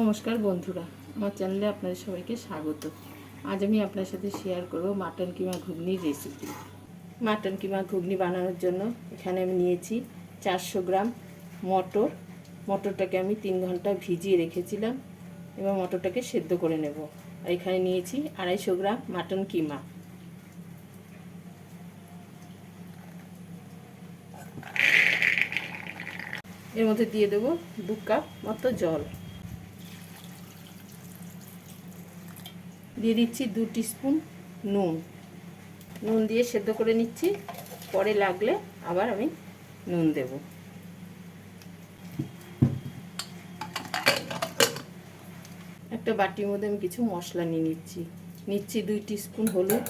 নমস্কার বন্ধুরা, আমার চ্যানেলে আপনাদের সবাইকে স্বাগত। আজ আমি আপনার সাথে শেয়ার করব মাটন কিমা ঘুগনির রেসিপি মাটন কিমা ঘুগনি বানানোর জন্য এখানে আমি নিয়েছি চারশো গ্রাম মটর। মটরটাকে আমি তিন ঘণ্টা ভিজিয়ে রেখেছিলাম, এবার মটরটাকে সেদ্ধ করে নেব। আর এখানে নিয়েছি আড়াইশো গ্রাম মাটন কিমা। এর মধ্যে দিয়ে দেবো দু কাপ মতো জল। দিয়ে দিচ্ছি দু স্পুন নুন। নুন দিয়ে সেদ্ধ করে নিচ্ছি। পরে লাগলে আবার আমি নুন দেব। একটা বাটির মধ্যে আমি কিছু মশলা নিয়ে নিচ্ছি। নিচ্ছি দুই স্পুন হলুদ,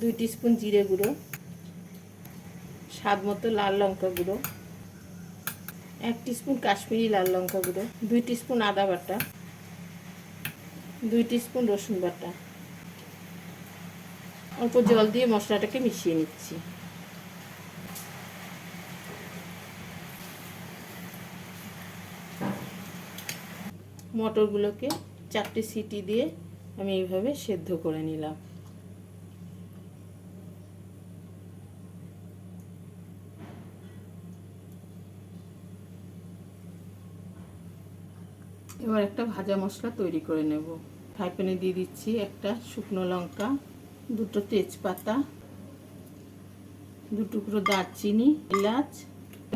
দুই স্পুন জিরে গুঁড়ো, স্বাদ মতো লাল লঙ্কা গুঁড়ো, এক স্পুন কাশ্মীরি লাল লঙ্কা গুঁড়ো, দুই স্পুন আদা বাটা দুই স্পুন রসুন বাটা। অল্প জল দিয়ে মশলাটাকে মিশিয়ে নিচ্ছি। মটরগুলোকে চারটে সিটি দিয়ে আমি এইভাবে সেদ্ধ করে নিলাম। এবার একটা ভাজা মশলা তৈরি করে নেব। ফ্রাই প্যানে দিয়ে দিচ্ছি একটা শুকনো লঙ্কা, দুটো তেজপাতা, দু টুকরো দারচিনি, এলাচ,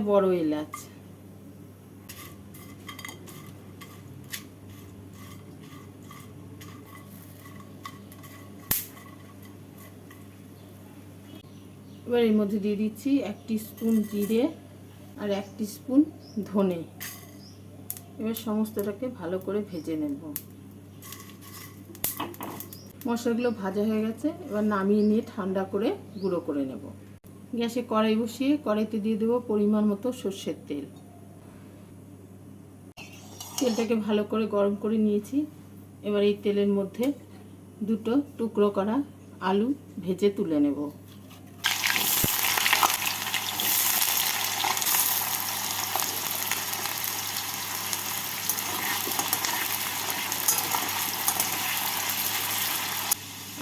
বড় এলাচ। এবার এর মধ্যে দিয়ে দিচ্ছি এক স্পুন জিরে আর এক স্পুন ধনে। এবার সমস্তটাকে ভালো করে ভেজে নেব। মশলাগুলো ভাজা হয়ে গেছে, এবার নামিয়ে নিয়ে ঠান্ডা করে গুঁড়ো করে নেব। গ্যাসে কড়াই বসিয়ে কড়াইতে দিয়ে দেবো পরিমাণ মতো সর্ষের তেল। তেলটাকে ভালো করে গরম করে নিয়েছি। এবার এই তেলের মধ্যে দুটো টুকরো করা আলু ভেজে তুলে নেব।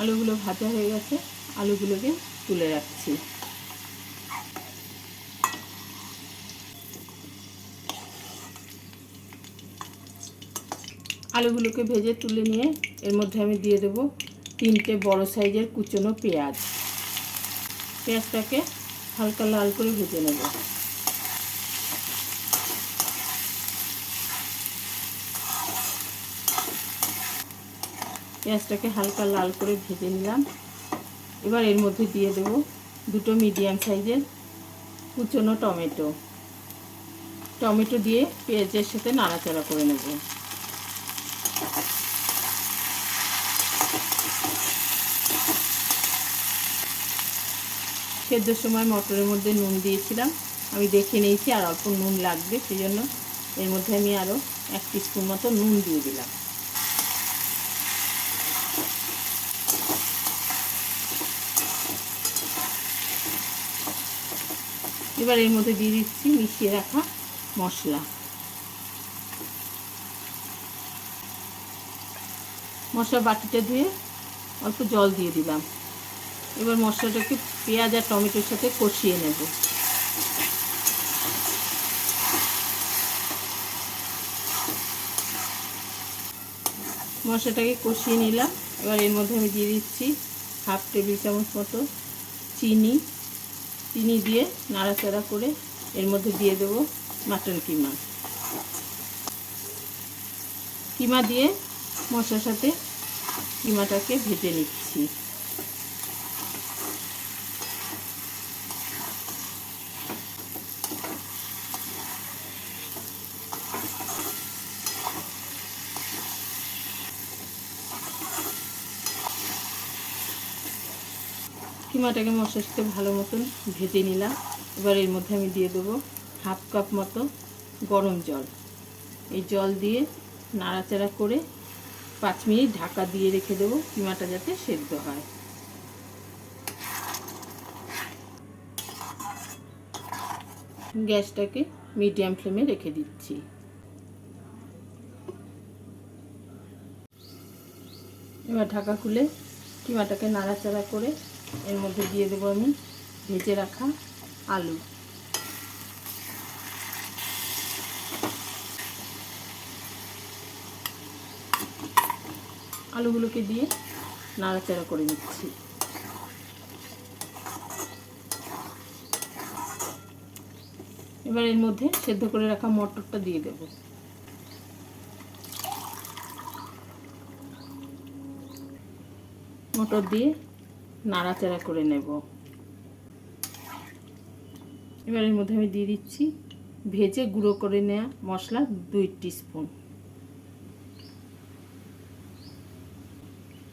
আলুগুলো ভাজা হয়ে গেছে, আলুগুলোকে তুলে রাখছি। আলুগুলোকে ভেজে তুলে নিয়ে এর মধ্যে আমি দিয়ে দেব তিনটে বড় সাইজের কুচনো পেঁয়াজ। পেঁয়াজটাকে হালকা লাল করে ভেজে নেব। পেঁয়াজটাকে হালকা লাল করে ভেজে নিলাম। এবার এর মধ্যে দিয়ে দেব দুটো মিডিয়াম সাইজের কুচনো টমেটো। টমেটো দিয়ে পেঁয়াজের সাথে নাড়াচাড়া করে নেব। সেদ্ধর সময় মটরের মধ্যে নুন দিয়েছিলাম। আমি দেখে নিয়েছি আর অল্প নুন লাগবে সেই জন্য এর মধ্যে আমি আরও এক স্পুন মতো নুন দিয়ে দিলাম। এবার এর মধ্যে দিয়ে দিচ্ছি মিশিয়ে রাখা মশলা। মশলা বাটিটা ধুয়ে অল্প জল দিয়ে দিলাম। এবার মশলাটাকে পেঁয়াজ আর টমেটোর সাথে কষিয়ে নেব। মশলাটাকে কষিয়ে নিলাম। এবার এর মধ্যে আমি দিয়ে দিচ্ছি হাফ টেবিল চামচ মতো চিনি। চিনি দিয়ে নাড়াচাড়া করে এর মধ্যে দিয়ে দেব মাটন কিমা। কিমা দিয়ে মশলার সাথে কিমাটাকে ভেজে নিচ্ছি। কুমাটাকে মশলা সাথে ভালো মতন ভেজে নিলাম। এবার এর মধ্যে আমি দিয়ে দেবো হাফ কাপ মতো গরম জল। এই জল দিয়ে নাড়াচাড়া করে পাঁচ মিনিট ঢাকা দিয়ে রেখে দেবো কিমাটা যাতে সেদ্ধ হয়। গ্যাসটাকে মিডিয়াম ফ্লেমে রেখে দিচ্ছি। এবার ঢাকা খুলে কিমাটাকে নাড়াচাড়া করে এর মধ্যে দিয়ে দেবো আমি ভেজে রাখা আলু। আলুগুলোকে দিয়ে নাড়াচাড়া করে নিচ্ছি। এবার এর মধ্যে সেদ্ধ করে রাখা মটরটা দিয়ে দেব। মটর দিয়ে নাড়াচাড়া করে নেব। এবার এর মধ্যে আমি দিয়ে দিচ্ছি ভেজে গুঁড়ো করে নেওয়া মশলা দুই স্পুন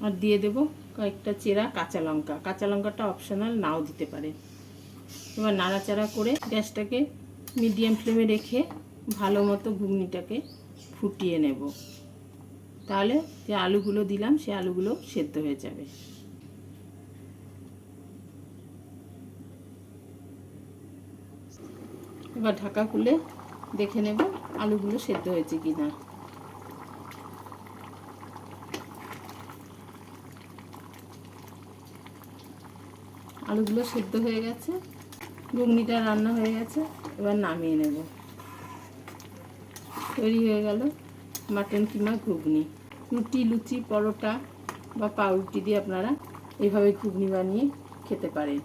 আর দিয়ে দেব কয়েকটা চেরা কাঁচা লঙ্কা। কাঁচা লঙ্কাটা অপশনাল নাও দিতে পারে। এবার নাড়াচাড়া করে গ্যাসটাকে মিডিয়াম ফ্লেমে রেখে ভালো মতো ঘুগনিটাকে ফুটিয়ে নেব। তাহলে যে আলুগুলো দিলাম, সে আলুগুলো সেদ্ধ হয়ে যাবে। এবার ঢাকা খুলে দেখে নেব আলুগুলো সেদ্ধ হয়েছে কি না আলুগুলো সেদ্ধ হয়ে গেছে, ঘুগনিটা রান্না হয়ে গেছে, এবার নামিয়ে নেব। তৈরি হয়ে গেল মাটন কিমা ঘুগনি। রুটি, লুচি, পরোটা বা পাউরুটি দিয়ে আপনারা এভাবে ঘুগনি বানিয়ে খেতে পারেন।